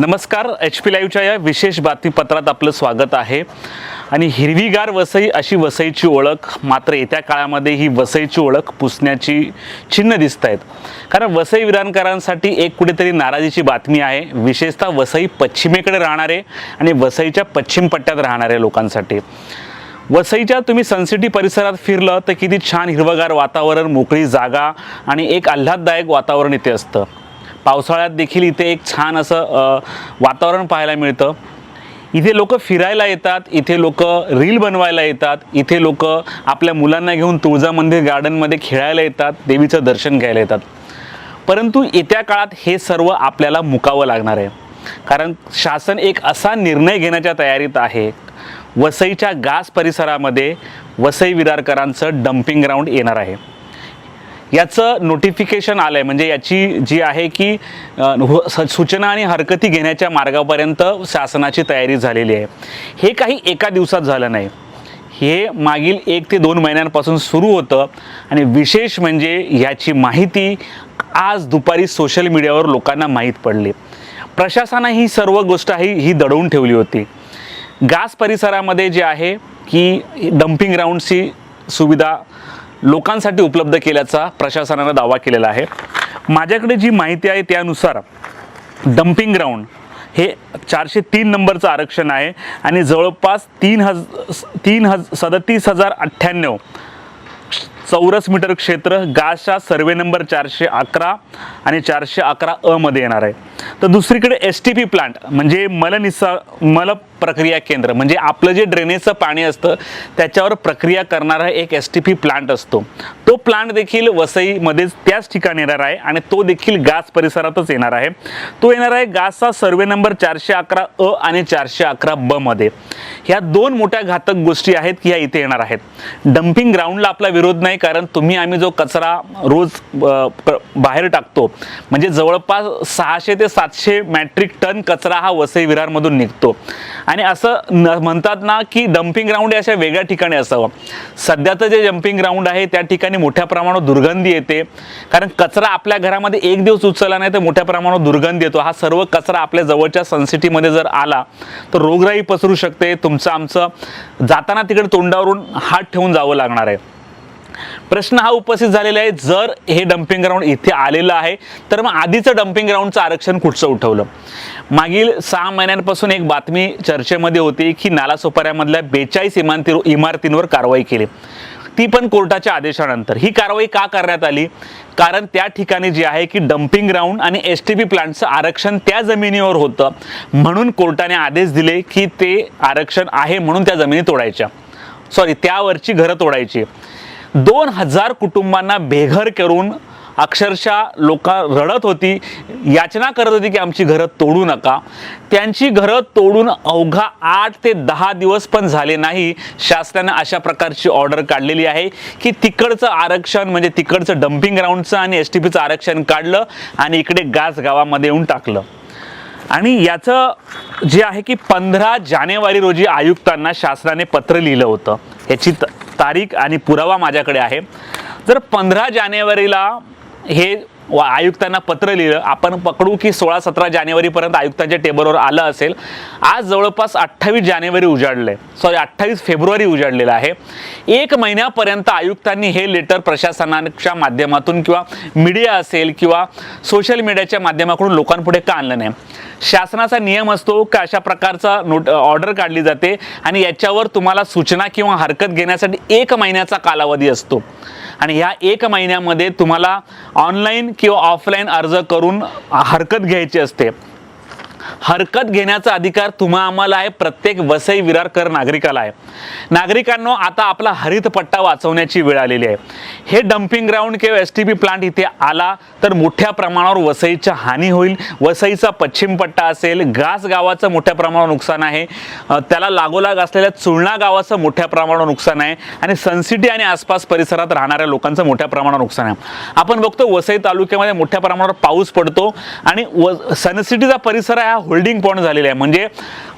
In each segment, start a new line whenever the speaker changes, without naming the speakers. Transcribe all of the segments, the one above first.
नमस्कार H P लाईव्हच्या या विशेष बातमीपत्रात आपलं स्वागत आहे. आणि हिरवीगार वसई अशी वसईची ओळख मात्र येत्या काळामध्ये ही वसईची ओळख पुसण्याची चिन्ह दिसत आहेत कारण वसई विरानकरांसाठी एक कुठेतरी नाराजीची बातमी आहे. विशेषतः वसई पश्चिमेकडे राहणारे आणि वसईच्या पश्चिम पट्ट्यात राहणाऱ्या लोकांसाठी. वसईच्या तुम्ही सनसिटी परिसरात फिरलं तर किती छान हिरवगार वातावरण मोकळी जागा आणि एक आल्हाददायक वातावरण इथे असतं. पावसाळ्यात देखील इथे एक छान असं वातावरण पाहायला मिळतं. इथे लोक फिरायला येतात इथे लोक रील बनवायला येतात इथे लोक आपल्या मुलांना घेऊन तुळजा मंदिर गार्डनमध्ये खेळायला येतात देवीचं दर्शन घ्यायला येतात. परंतु येत्या काळात हे सर्व आपल्याला मुकावं लागणार आहे. कारण शासन एक असा निर्णय घेण्याच्या तयारीत आहे वसईच्या गास परिसरामध्ये वसई विरारकरांचं डम्पिंग ग्राउंड येणार आहे. याचं नोटिफिकेशन आलं आहे म्हणजे याची जी आहे की स- हो, सूचना आणि हरकती घेण्याच्या मार्गापर्यंत शासनाची तयारी झालेली आहे. हे काही एका दिवसात झालं नाही. हे मागील एक ते दोन महिन्यांपासून सुरू होतं आणि विशेष म्हणजे याची माहिती आज दुपारी सोशल मीडियावर लोकांना माहीत पडली. प्रशासनाने ही सर्व गोष्ट ही ही दडवून ठेवली होती. गास परिसरामध्ये जे आहे की डम्पिंग ग्राउंडची सुविधा लोकांसाठी उपलब्ध केल्याचा प्रशासनानं दावा केलेला आहे. माझ्याकडे जी माहिती आहे त्यानुसार डम्पिंग ग्राउंड हे चारशे तीन नंबरचं आरक्षण आहे आणि जवळपास तीन हज तीन हज सदतीस हजार अठ्ठ्याण्णव चौरस मीटर क्षेत्र गाशा सर्वे नंबर चारशे अकरा आणि चारशे अकरा अ मध्ये येणार आहे. तर दुसरीकडे एस टी पी प्लांट म्हणजे मलनिसा मल प्रक्रिया केंद्र. म्हणजे आपलं जे ड्रेनेजचं पाणी असतं त्याच्यावर प्रक्रिया करणारा एक एस टी पी प्लांट असतो. तो प्लांट देखील वसईमध्येच त्याच ठिकाणी येणार आहे आणि तो देखील गास परिसरातच येणार आहे. तो येणार आहे गासचा सर्वे नंबर चारशे अकरा अ आणि चारशे अकरा ब मध्ये. ह्या दोन मोठ्या घातक गोष्टी आहेत की ह्या इथे येणार आहेत. डम्पिंग ग्राउंडला आपला विरोध नाही कारण तुम्ही आम्ही जो कचरा रोज बाहेर टाकतो. म्हणजे जवळपास सहाशे ते सातशे मॅट्रिक टन कचरा हा वसई विरारमधून निघतो. आणि असं न म्हणतात ना की डम्पिंग ग्राउंड हे अशा वेगळ्या ठिकाणी असावं. सध्याचं जे डम्पिंग ग्राउंड आहे त्या ठिकाणी मोठ्या प्रमाणात दुर्गंधी येते. कारण कचरा आपल्या घरामध्ये एक दिवस उचलला नाही तर मोठ्या प्रमाणात दुर्गंधी येतो. हा सर्व कचरा आपल्या जवळच्या सनसिटीमध्ये जर आला तर रोगराई पसरू शकते. तुमचं आमचं जाताना तिकडे तोंडावरून हात ठेवून जावं लागणार आहे. प्रश्न हा उपस्थित झालेला आहे जर हे डम्पिंग ग्राउंड इथे आलेलं आहे तर मग आधीचं डम्पिंग ग्राउंडचं आरक्षण कुठचं उठवलं? मागील सहा महिन्यांपासून एक बातमी चर्चेमध्ये होती की नालासोपाऱ्यामधल्या बेचाळीस इमारती इमारतींवर कारवाई केली. ती पण कोर्टाच्या आदेशानंतर. ही कारवाई का करण्यात आली? कारण त्या ठिकाणी जे आहे की डम्पिंग ग्राउंड आणि एस टी पी प्लांटचं आरक्षण त्या जमिनीवर होतं. म्हणून कोर्टाने आदेश दिले की ते आरक्षण आहे म्हणून त्या जमिनी तोडायच्या. सॉरी त्यावरची घरं तोडायची. दोन हजार कुटुंबांना बेघर करून अक्षरशः लोक रडत होती. याचना करत होती की आमची घरं तोडू नका. त्यांची घरं तोडून अवघा आठ ते दहा दिवस पण झाले नाही. शासनानं अशा प्रकारची ऑर्डर काढलेली आहे की तिकडचं आरक्षण म्हणजे तिकडचं डम्पिंग ग्राउंडचं आणि एस टी पीचं आरक्षण काढलं आणि इकडे गास गावामध्ये येऊन टाकलं. आणि याचं जे आहे की पंधरा जानेवारी रोजी आयुक्तांना शासनाने पत्र लिहिलं होतं. याची त- तारीख आणि पुरावा माझ्याकडे आहे. जर पंधरा जानेवारीला हे व आयुक्तांना पत्र लिहिलं आपण पकडू की सोळा सतरा जानेवारीपर्यंत आयुक्तांच्या टेबलवर आलं असेल आज जवळपास अठ्ठावीस जानेवारी उजाडलं आहे सॉरी अठ्ठावीस फेब्रुवारी उजाडलेलं आहे. एक महिन्यापर्यंत आयुक्तांनी हे लेटर प्रशासनाच्या माध्यमातून किंवा मीडिया असेल किंवा सोशल मीडियाच्या माध्यमाकडून लोकांपुढे का आणलं नाही? शासनाचा नियम असतो का अशा प्रकारचा नोट ऑर्डर काढली जाते आणि याच्यावर तुम्हाला सूचना किंवा हरकत घेण्यासाठी एक महिन्याचा कालावधी असतो. आणि ह्या एक महिन्यामध्ये तुम्हाला ऑनलाईन किंवा ऑफलाईन अर्ज करून हरकत घ्यायची असते. हरकत घेण्याचा अधिकार तुम्हा आम्हाला आहे. प्रत्येक वसई विरारकर नागरिकाला आहे. नागरिकांनो आता आपला हरित पट्टा वाचवण्याची वेळ आलेली आहे. हे डम्पिंग ग्राउंड किंवा एस टी पी प्लांट इथे आला तर मोठ्या प्रमाणावर वसईच्या हानी होईल. वसईचा पश्चिम पट्टा असेल गास गावाचं मोठ्या प्रमाणावर नुकसान आहे. त्याला लागोलाग असलेल्या चुळणा गावाचं मोठ्या प्रमाणावर नुकसान आहे. आणि सनसिटी आणि आसपास परिसरात राहणाऱ्या लोकांचं मोठ्या प्रमाणावर नुकसान आहे. आपण बघतो वसई तालुक्यामध्ये मोठ्या प्रमाणावर पाऊस पडतो. आणि व सनसिटीचा परिसर आहे होल्डिंग पॉईंट झालेल्या आहे. म्हणजे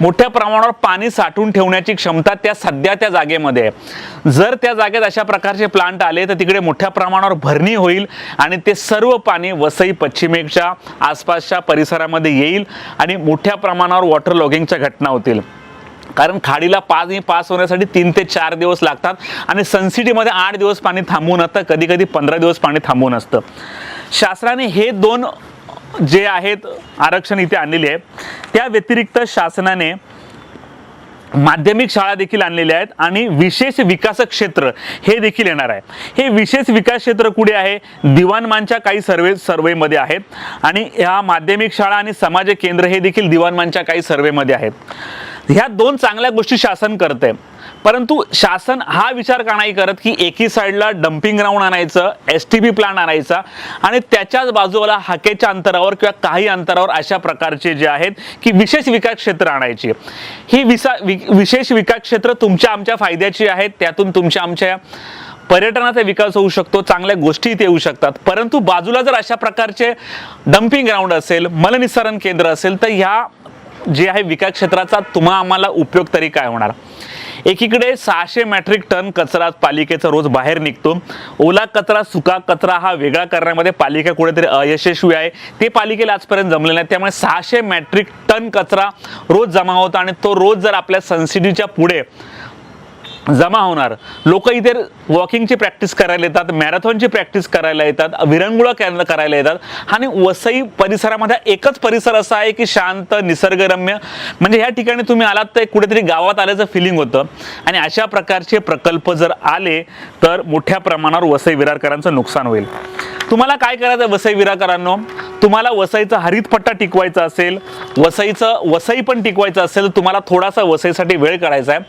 मोठ्या प्रमाणावर पाणी साठवून ठेवण्याची क्षमता त्या सध्या त्या जागेमध्ये आहे. जर त्या जागेत अशा प्रकारचे प्लांट आले तर तिकडे मोठ्या प्रमाणावर भरणी होईल आणि ते सर्व पाणी वसई पश्चिमेच्या आसपासच्या परिसरामध्ये येईल आणि मोठ्या प्रमाणावर वॉटर लॉगिंगच्या घटना होतील. कारण खाडीला पाणी पास होण्यासाठी तीन ते चार दिवस लागतात आणि सनसिटीमध्ये आठ दिवस पाणी थांबून असतं कधी कधी पंधरा दिवस पाणी थांबून असतं. शासनाने हे दोन जे आहेत आरक्षण इथे आणलेले आहे त्या व्यतिरिक्त शासनाने माध्यमिक शाळा देखील आणलेल्या आहेत आणि विशेष विकास क्षेत्र हे देखील येणार आहे. हे विशेष विकास क्षेत्र कुठे आहे? दिवाणमानच्या काही सर्वे सर्वेमध्ये आहेत आणि ह्या माध्यमिक शाळा आणि समाज केंद्र हे देखील दिवाणमानच्या काही सर्वेमध्ये आहेत. ह्या दोन चांगल्या गोष्टी शासन करते परंतु शासन हा विचार का नाही करत की एकी साईडला डम्पिंग ग्राउंड आणायचं एस टी बी प्लांट आणायचा आणि त्याच्याच बाजूला हाकेच्या अंतरावर किंवा काही अंतरावर अशा प्रकारचे जे आहेत की विशेष विकास क्षेत्र आणायची. ही विसा वि विशेष विकास क्षेत्र तुमच्या आमच्या फायद्याची आहेत त्यातून तुमच्या आमच्या पर्यटनाचा विकास होऊ शकतो चांगल्या गोष्टी इथे येऊ शकतात. परंतु बाजूला जर अशा प्रकारचे डम्पिंग ग्राउंड असेल मलनिस्सरण केंद्र असेल तर ह्या जे आहे विकास क्षेत्राचा तुम्हा आम्हाला उपयोग तरी काय होणार? एकीकडे सहाशे मॅट्रिक टन कचरा पालिकेचा रोज बाहेर निघतो. ओला कचरा सुका कचरा हा वेगळा करण्यामध्ये पालिका कुठेतरी अयशस्वी आहे. ते पालिकेला आजपर्यंत जमले नाही. त्यामुळे सहाशे मॅट्रिक टन कचरा रोज जमा होता आणि तो रोज जर आपल्या सनसिटीच्या पुढे जमा होणार. लोक इथे वॉकिंगची प्रॅक्टिस करायला येतात मॅरेथॉनची प्रॅक्टिस करायला येतात विरंगुळा केंद्र करायला येतात. आणि वसई परिसरामध्ये एकच परिसर असा आहे की शांत निसर्गरम्य. म्हणजे ह्या ठिकाणी तुम्ही आलात तर कुठेतरी गावात आल्याचं फिलिंग होतं. आणि अशा प्रकारचे प्रकल्प जर आले तर मोठ्या प्रमाणावर वसई विरारकरांचं नुकसान होईल. तुम्हाला काय करायचं वसई विराकरांनो तुम्हाला वसईचा हरित पट्टा टिकवायचा असेल वसईचं वसई पण टिकवायचं असेल तुम्हाला थोडासा वसईसाठी वेळ काढायचा आहे.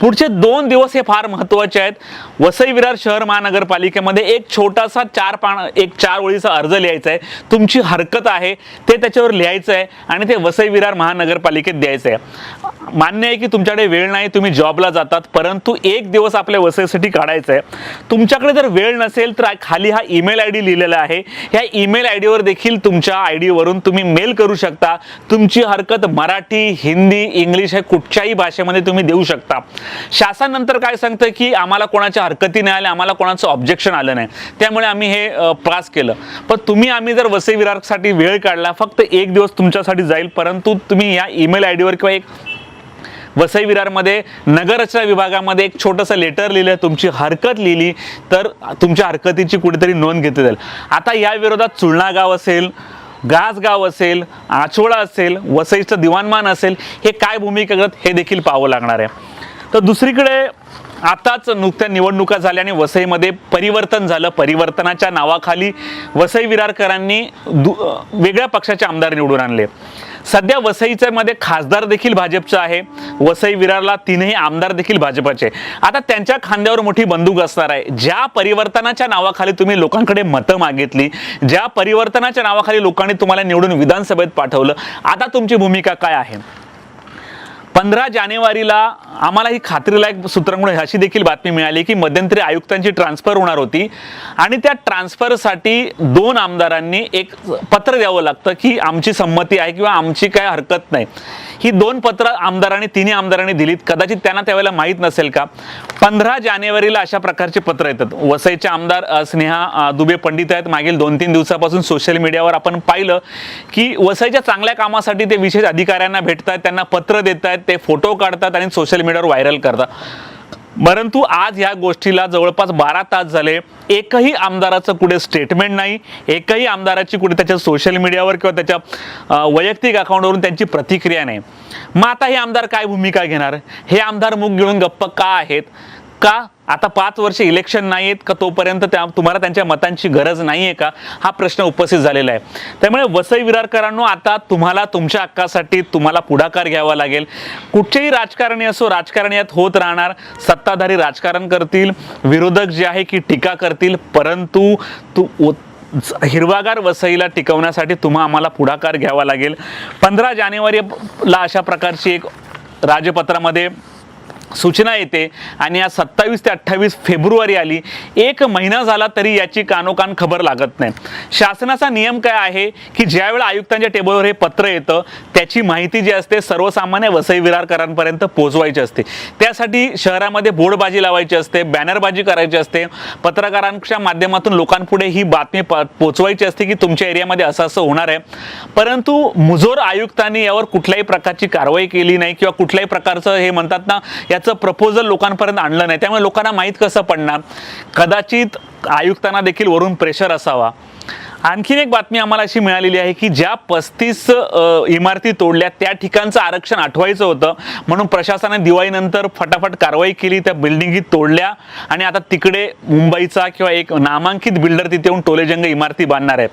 पुढचे दोन दिवस हे फार महत्त्वाचे आहेत. वसई विरार शहर महानगरपालिकेमध्ये एक छोटासा चार पान एक चार ओळीचा अर्ज लिहायचा आहे. तुमची हरकत आहे ते त्याच्यावर लिहायचं आहे आणि ते वसई विरार महानगरपालिकेत द्यायचं आहे. मान्य आहे की तुमच्याकडे वेळ नाही तुम्ही जॉबला जातात परंतु एक दिवस आपल्या वसईसाठी काढायचं आहे. तुमच्याकडे जर वेळ नसेल तर खाली हा ईमेल आय डी लिहिलेला आहे. ह्या ईमेल आय डीवर देखील तुम तुमच्या आय डीवरून तुम्ही मेल करू शकता. तुमची हरकत मराठी हिंदी इंग्लिश हे कुठच्याही भाषेमध्ये तुम्ही देऊ शकता. शासन नंतर काय सांगतं की आम्हाला कोणाच्या हरकती नाही आल्या आम्हाला कोणाचं ऑब्जेक्शन आलं नाही. त्यामुळे आम्ही हे पास केलं. पण तुम्ही आम्ही जर वसई विरारसाठी वेळ काढला फक्त एक दिवस तुमच्यासाठी जाईल परंतु तुम्ही या ईमेल आय डीवर किंवा एक वसई विरारमध्ये नगररचना विभागामध्ये एक छोटंसं लेटर लिहिलं तुमची हरकत लिहिली तर तुमच्या हरकतीची कुठेतरी नोंद घेतली जाईल. आता या विरोधात चुलना गाव असेल गासगाव असेल आचोळा असेल वसईचं दिवाणमान असेल हे काय भूमिका करत हे देखील पाहावं लागणार आहे. तर दुसरीकडे आताच नुकत्या निवडणुका झाल्या आणि वसईमध्ये परिवर्तन झालं. परिवर्तनाच्या नावाखाली वसई विरारकरांनी दु वेगळ्या पक्षाचे आमदार निवडून आणले. सध्या वसईच्या मध्ये खासदार देखील भाजपचं आहे. वसई विरारला तीनही आमदार देखील भाजपाचे. आता त्यांच्या खांद्यावर मोठी बंदूक असणार आहे. ज्या परिवर्तनाच्या नावाखाली तुम्ही लोकांकडे मतं मागितली ज्या परिवर्तनाच्या नावाखाली लोकांनी तुम्हाला निवडून विधानसभेत पाठवलं आता तुमची भूमिका काय आहे? पंधरा जानेवारीला आम्हाला ही खात्रीलायक सूत्रांकडून अशी देखील बातमी मिळाली की मध्यंतरी आयुक्तांची ट्रान्सफर होणार होती. आणि त्या ट्रान्सफरसाठी दोन आमदारांनी एक पत्र द्यावं लागतं की आमची संमती आहे किंवा आमची काय हरकत नाही. ही दोन पत्र आमदारांनी तिन्ही आमदारांनी दिलीत. कदाचित त्यांना त्यावेळेला माहीत नसेल का? पंधरा जानेवारीला अशा प्रकारचे पत्र येतात. वसईचे आमदार स्नेहा दुबे पंडित आहेत. मागील दोन तीन दिवसापासून सोशल मीडियावर आपण पाहिलं की वसईच्या चांगल्या कामासाठी ते विशेष अधिकाऱ्यांना भेटतात त्यांना पत्र देत आहेत ते फोटो काढतात आणि सोशल मीडियावर व्हायरल करतात. परंतु आज ह्या गोष्टीला जवळपास बारा तास झाले. एकही आमदाराचं कुठे स्टेटमेंट नाही. एकही आमदाराची कुठे त्याच्या सोशल मीडियावर किंवा त्याच्या वैयक्तिक अकाउंटवरून त्यांची प्रतिक्रिया नाही. मग आता हे आमदार काय भूमिका घेणार? हे आमदार मुख घेऊन गप्प का आहेत? का आता पाच वर्ष इलेक्शन नाही आहेत का तोपर्यंत त्या तुम्हाला त्यांच्या मतांची गरज नाही आहे का? हा प्रश्न उपस्थित झालेला आहे. त्यामुळे वसई विरारकरांनो आता तुम्हाला तुमच्या हक्कासाठी तुम्हाला पुढाकार घ्यावा लागेल. कुठचेही राजकारणी असो राजकारणी यात होत राहणार सत्ताधारी राजकारण करतील विरोधक जे आहे की टीका करतील परंतु तू हिरवागार वसईला टिकवण्यासाठी तुम्हा आम्हाला पुढाकार घ्यावा लागेल. पंधरा जानेवारीला अशा प्रकारची एक राजपत्रामध्ये सूचना येते आणि आज सत्तावीस ते अठ्ठावीस फेब्रुवारी आली. एक महिना झाला तरी याची कानोकान खबर लागत नाही. शासनाचा नियम काय आहे की ज्यावेळेला आयुक्तांच्या टेबलवर हे पत्र येतं त्याची माहिती जी असते सर्वसामान्य वसई विरारकरांपर्यंत पोहोचवायची असते. त्यासाठी शहरामध्ये बोर्डबाजी लावायची असते बॅनरबाजी करायची असते. पत्रकारांच्या माध्यमातून लोकांपुढे ही बातमी प- पोहोचवायची असते की तुमच्या एरियामध्ये असं असं होणार आहे. परंतु मुजोर आयुक्तांनी यावर कुठल्याही प्रकारची कारवाई केली नाही किंवा कुठल्याही प्रकारचं हे म्हणतात ना त्याचं प्रपोजल लोकांपर्यंत आणलं नाही. त्यामुळे लोकांना माहीत कसं पडणार? कदाचित आयुक्तांना देखील वरून प्रेशर असावा. आणखीन एक बातमी आम्हाला अशी मिळालेली आहे की ज्या पस्तीस इमारती तोडल्या त्या ठिकाणचं आरक्षण आठवायचं होतं. म्हणून प्रशासनाने दिवाळीनंतर फटाफट कारवाई केली त्या बिल्डिंगी तोडल्या आणि आता तिकडे मुंबईचा किंवा एक नामांकित बिल्डर तिथे येऊन टोलेजंग इमारती बांधणार आहे.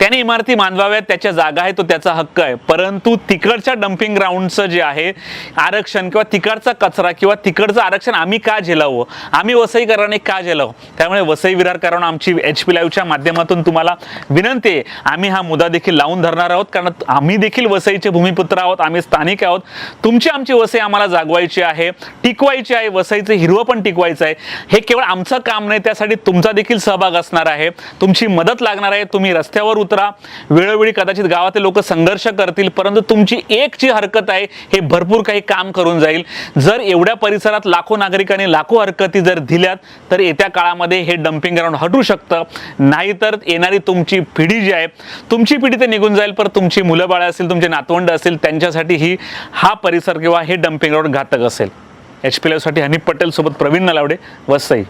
त्याने इमारती बांधवाव्यात त्याच्या जागा आहे तो त्याचा हक्क आहे. परंतु तिकडच्या डम्पिंग ग्राउंडचं जे आहे आरक्षण किंवा तिकडचा कचरा किंवा तिकडचं आरक्षण आम्ही का झेलावं? आम्ही वसईकरांनी का झेलावं? त्यामुळे वसई विरारकरांना आमची एच पी लाईव्हच्या माध्यमातून तुम्हाला विनंती आहे आम्ही हा मुद्दा देखील लावून धरणार आहोत कारण आम्ही देखील वसईचे भूमिपुत्र आहोत आम्ही स्थानिक आहोत. तुमची आमची वसई आम्हाला जागवायची आहे टिकवायची आहे वसईचं हिरवं पण टिकवायचं आहे. हे केवळ आमचं काम नाही त्यासाठी तुमचा देखील सहभाग असणार आहे. तुमची मदत लागणार आहे तुम्ही रस्त्यावर उतरा. वेळोवेळी कदाचित गावातील लोक संघर्ष करतील परंतु तुमची एक जी हरकत आहे हे भरपूर काही काम करून जाईल. जर एवढ्या परिसरात लाखो नागरिकांनी लाखो हरकती जर दिल्यात तर येत्या काळामध्ये हे डम्पिंग ग्राउंड हटू शकतं. नाहीतर येणारी तुमची पिढी जी आहे तुमची पिढी ते निघून जाईल पर तुमची मुलं बाळं असतील तुमचे नातवंड असतील त्यांच्यासाठी ही हा परिसर किंवा हे डम्पिंग रोड घातक असेल. एच पी साठी हनी पटेल सोबत प्रवीण नलावडे वसई.